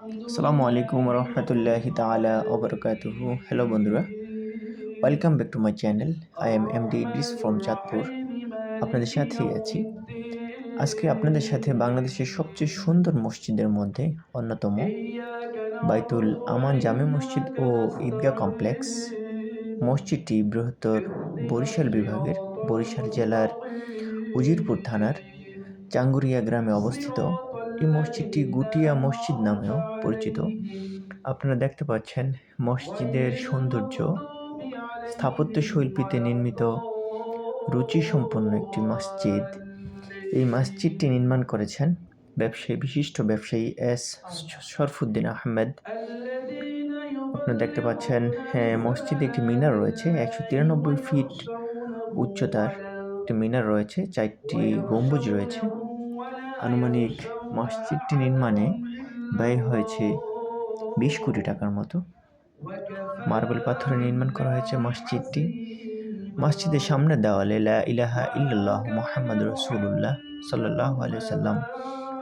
আসসালামু আলাইকুম রহমতুল্লাহ তালা ওবরকাতুহু হ্যালো বন্ধুরা welcome back to my channel I am M D Idris from Chandpur আপনাদের সাথেই আছি। আজকে আপনাদের সাথে বাংলাদেশের সবচেয়ে সুন্দর মসজিদের মধ্যে অন্যতম বাইতুল আমান জামে মসজিদ ও ঈদগাহ কমপ্লেক্স। মসজিদটি বৃহত্তর বরিশাল বিভাগের বরিশাল জেলার উজিরপুর থানার চাঙ্গুরিয়া গ্রামে অবস্থিত। এই মসজিদটি গুটিয়া মসজিদ নামেও পরিচিত। আপনারা দেখতে পাচ্ছেন মসজিদের সৌন্দর্য, স্থাপত্য শৈল্পীতে নির্মিত, রুচিসম্পন্ন একটি মসজিদ। এই মসজিদটি নির্মাণ করেছেন ব্যবসায়ী, বিশিষ্ট ব্যবসায়ী এস শরফুদ্দিন আহমেদ। আপনারা দেখতে পাচ্ছেন হ্যাঁ মসজিদে একটি মিনার রয়েছে, একশো তিরানব্বই ফিট উচ্চতার একটি মিনার রয়েছে, চারটি গম্বুজ রয়েছে। আনুমানিক মসজিদটি নির্মাণে ব্যয় হয়েছে বিশ কোটি টাকার মতো। মার্বেল পাথরে নির্মাণ করা হয়েছে মসজিদটি। মসজিদের সামনে দেওয়ালে লা ইলাহা ইল্লাল্লাহ মোহাম্মদ রসুল্লাহ সাল্লাহ সাল্লাম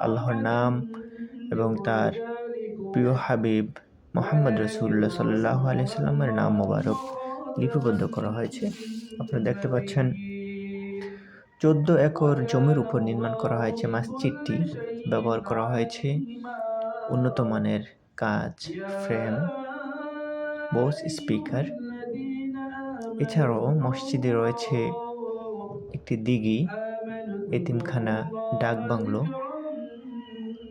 আল্লাহর নাম এবং তার প্রিয় হাবিব মোহাম্মদ রসুল্লাহ সাল্লাহ সাল্লামের নাম মোবারক লিপিবদ্ধ করা হয়েছে। আপনারা দেখতে পাচ্ছেন চোদ্দ একর জমির উপর নির্মাণ করা হয়েছে মসজিদটি। ব্যবহার করা হয়েছে উন্নত মানের কাজ ফ্রেম, বোস, স্পিকার। এছাড়াও মসজিদে রয়েছে একটি দিঘি, এতিমখানা, ডাক বাংলো,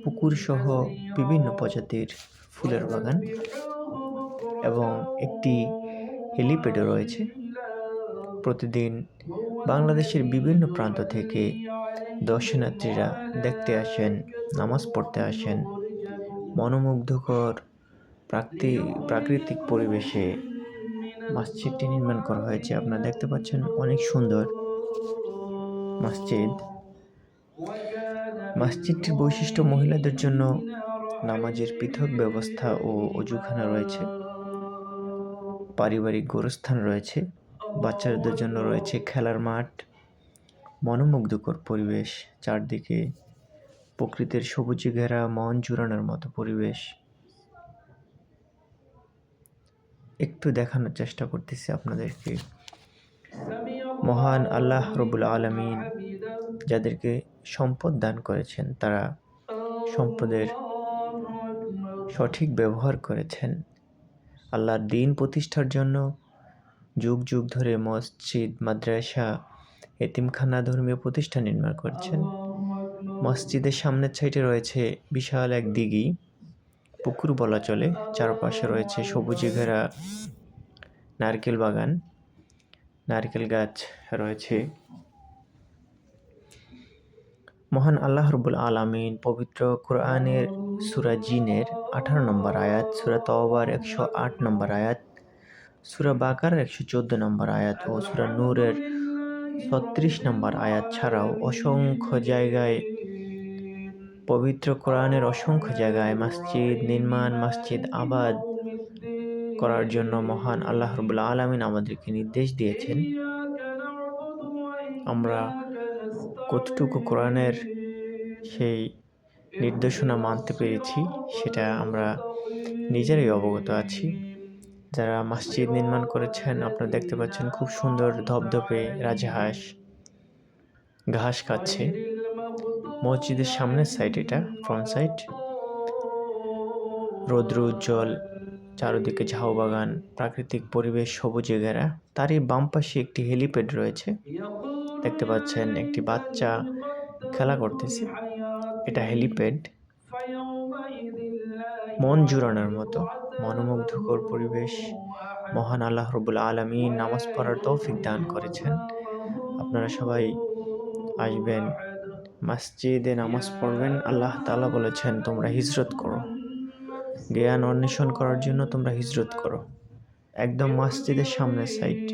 পুকুর সহ বিভিন্ন প্রজাতির ফুলের বাগান এবং একটি হেলিপ্যাডও রয়েছে। প্রতিদিন বাংলাদেশের বিভিন্ন প্রান্ত থেকে দর্শনার্থীরা দেখতে আসেন, নামাজ পড়তে আসেন। মনোমুগ্ধকর প্রাকৃতি, প্রাকৃতিক পরিবেশে মসজিদটি নির্মাণ করা হয়েছে। আপনারা দেখতে পাচ্ছেন অনেক সুন্দর মসজিদ। মসজিদটির বৈশিষ্ট্য মহিলাদের জন্য নামাজের পৃথক ব্যবস্থা ও অজুখানা রয়েছে। পারিবারিক গোরস্থান রয়েছে। বাচ্চাদের জন্য রয়েছে খেলার মাঠ, মনোমুগ্ধকর পরিবেশ, চারদিকে প্রকৃতির সবুজে ঘেরা মন জুড়ানোর মতো পরিবেশ। একটু দেখানোর চেষ্টা করতেছি আপনাদেরকে। মহান আল্লাহ রবুল আলমিন যাদেরকে সম্পদ দান করেছেন, তারা সম্পদের সঠিক ব্যবহার করেছেন। আল্লাহর দিন প্রতিষ্ঠার জন্য যুগ যুগ ধরে মসজিদ, মাদ্রাসা, এতিমখানা ধর্মীয় প্রতিষ্ঠান নির্মাণ করছেন। মসজিদের সামনের সাইডে রয়েছে বিশাল এক দিঘি। পুকুর বলা চলে। চারপাশে রয়েছে সবুজে ঘেরা নারকেল বাগান। নারকেল গাছ রয়েছে। মহান আল্লাহ রবুল আলমিন পবিত্র কোরআনের সুরা জিনের আঠারো নম্বর আয়াত, সুরা তওবার একশো আট নম্বর আয়াত সুরা বাকার একশো চোদ্দ নম্বর আয়াত ও সুরা নূরের ছত্রিশ নম্বর আয়াত ছাড়াও অসংখ্য জায়গায় পবিত্র কোরআনের অসংখ্য জায়গায় মসজিদ নির্মাণ, মসজিদ আবাদ করার জন্য মহান আল্লাহ রবুল্লা আলমিন আমাদেরকে নির্দেশ দিয়েছেন। আমরা কতটুকু কোরআনের সেই নির্দেশনা মানতে পেরেছি, সেটা আমরা নিজেরাই অবগত আছি। যারা মসজিদ নির্মাণ করেছেন, আপনারা দেখতে পাচ্ছেন খুব সুন্দর ধপধপে রাজহাঁস, ঘাস খাচ্ছে। মসজিদের সামনের সাইড এটা ফ্রন্ট সাইড রৌদ্র উজ্জ্বল, চারদিকে ঝাউ বাগান, প্রাকৃতিক পরিবেশ সবুজে ঘেরা। তারই বাম পাশে একটি হেলিপ্যাড রয়েছে। দেখতে পাচ্ছেন একটি বাচ্চা খেলা করতেছে। এটা হেলিপ্যাড মন জুড়ানোর মতো। মনোমুগ্ধকর পরিবেশ। মহান আল্লাহ রবুল আলমী নামাজ পড়ার তৌফিক দান করেছেন। আপনারা সবাই আসবেন, মসজিদে নামাজ পড়বেন। আল্লাহ তালা বলেছেন, তোমরা হিজরত করো। জ্ঞান অন্বেষণ করার জন্য তোমরা হিজরত করো। একদম মসজিদের সামনের সাইড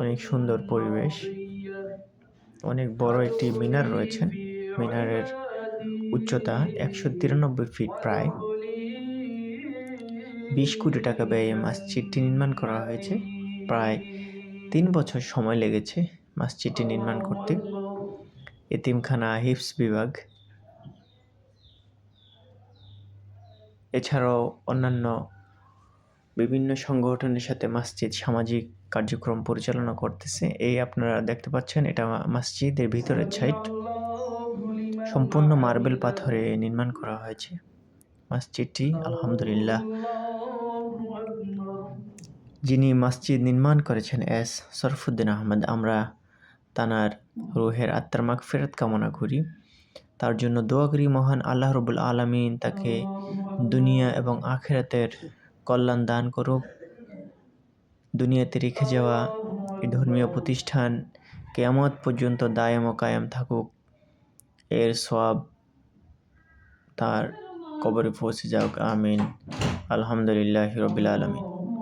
অনেক সুন্দর পরিবেশ। অনেক বড় একটি মিনার রয়েছে। মিনারের উচ্চতা একশো তিরানব্বই ফিট প্রায়। বিশ কোটি টাকা ব্যয়ে মসজিদটি নির্মাণ করা হয়েছে। প্রায় তিন বছর সময় লেগেছে মসজিদটি নির্মাণ করতে। এতিমখানা হিপস বিভাগ। এছাড়াও অন্যান্য বিভিন্ন সংগঠনের সাথে মসজিদ সামাজিক কার্যক্রম পরিচালনা করতেছে। এই আপনারা দেখতে পাচ্ছেন, এটা মসজিদের ভিতরের সাইড সম্পূর্ণ মার্বেল পাথরে নির্মাণ করা হয়েছে। মসজিদটি, আলহামদুলিল্লাহ। যিনি মসজিদ নির্মাণ করেছেন এস সরফুদ্দিন আহমদ, আমরা তানার রুহের আত্মার মাগ ফেরত কামনা করি। তার জন্য দোয়া করি, মহান আল্লাহ রবুল আলমিন তাকে দুনিয়া এবং আখেরাতের কল্যাণ দান করুক। দুনিয়াতে রেখে যাওয়া এই ধর্মীয় প্রতিষ্ঠান কেয়ামত পর্যন্ত দায়াম ও কায়াম থাকুক। এর সব তার কবরে পৌঁছে যাক আমিন। আলহামদুলিল্লাহ রবিল আলমিন।